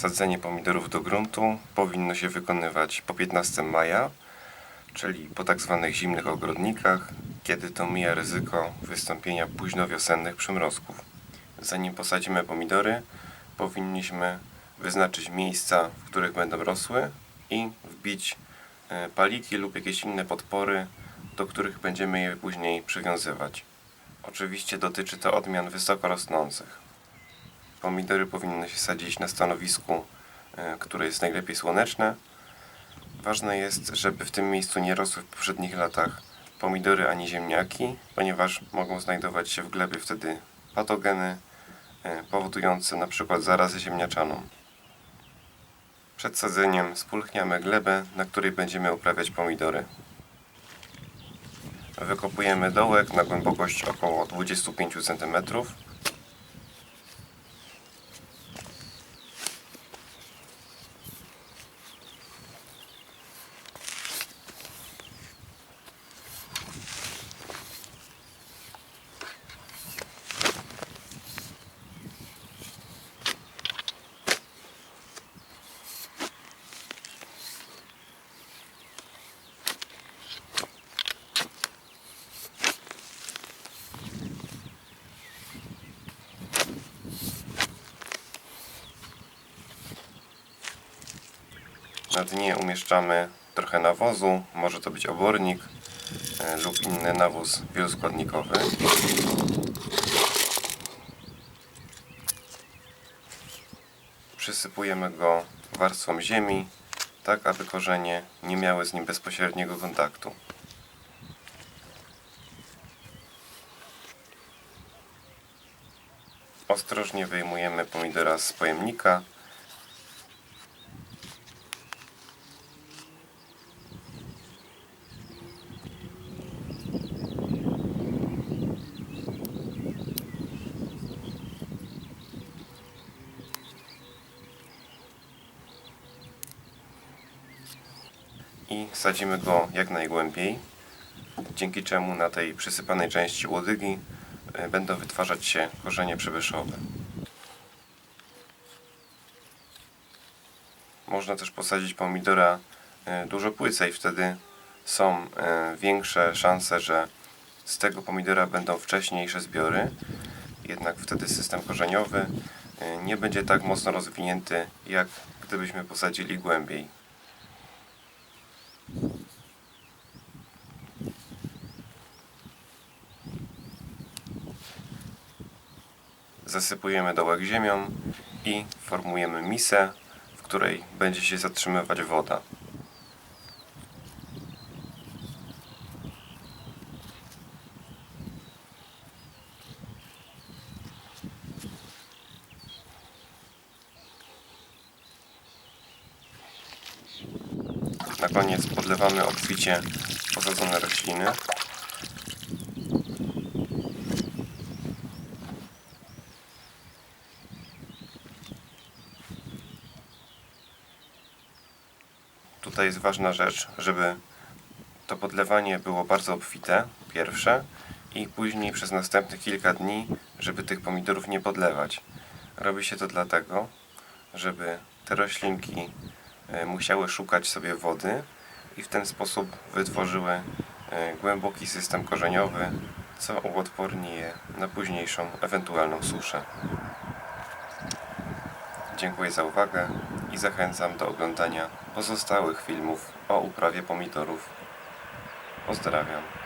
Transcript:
Sadzenie pomidorów do gruntu powinno się wykonywać po 15 maja, czyli po tak zwanych zimnych ogrodnikach, kiedy to mija ryzyko wystąpienia późnowiosennych przymrozków. Zanim posadzimy pomidory, powinniśmy wyznaczyć miejsca, w których będą rosły i wbić e, paliki lub jakieś inne podpory, do których będziemy je później przywiązywać. Oczywiście dotyczy to odmian wysoko rosnących. Pomidory powinny się sadzić na stanowisku, e, które jest najlepiej słoneczne. Ważne jest, żeby w tym miejscu nie rosły w poprzednich latach pomidory ani ziemniaki, ponieważ mogą znajdować się w glebie wtedy patogeny e, powodujące przykład zarazę ziemniaczaną. Przed sadzeniem spulchniamy glebę, na której będziemy uprawiać pomidory. Wykopujemy dołek na głębokość około 25 cm. Na dnie umieszczamy trochę nawozu, może to być obornik e, lub inny nawóz wieloskładnikowy. Przysypujemy go warstwą ziemi, tak aby korzenie nie miały z nim bezpośredniego kontaktu. Ostrożnie wyjmujemy pomidora z pojemnika i sadzimy go jak najgłębiej, dzięki czemu na tej przysypanej części łodygi e, będą wytwarzać się korzenie przybyszowe. Można też posadzić pomidora e, dużo płycej, wtedy są e, większe szanse, że z tego pomidora będą wcześniejsze zbiory, jednak wtedy system korzeniowy nie będzie tak mocno rozwinięty, jak gdybyśmy posadzili głębiej. Zasypujemy dołek ziemią i formujemy misę, w której będzie się zatrzymywać woda. Na koniec podlewamy obficie posadzone rośliny. Tutaj jest ważna rzecz, żeby to podlewanie było bardzo obfite, pierwsze, i później przez następnych kilka dni, żeby tych pomidorów nie podlewać. Robi się to dlatego, żeby te roślinki e, musiały szukać sobie wody i w ten sposób wytworzyły e, głęboki system korzeniowy, co uodporni je na późniejszą ewentualną suszę. Dziękuję za uwagę i zachęcam do oglądania pozostałych filmów o uprawie pomidorów. Pozdrawiam.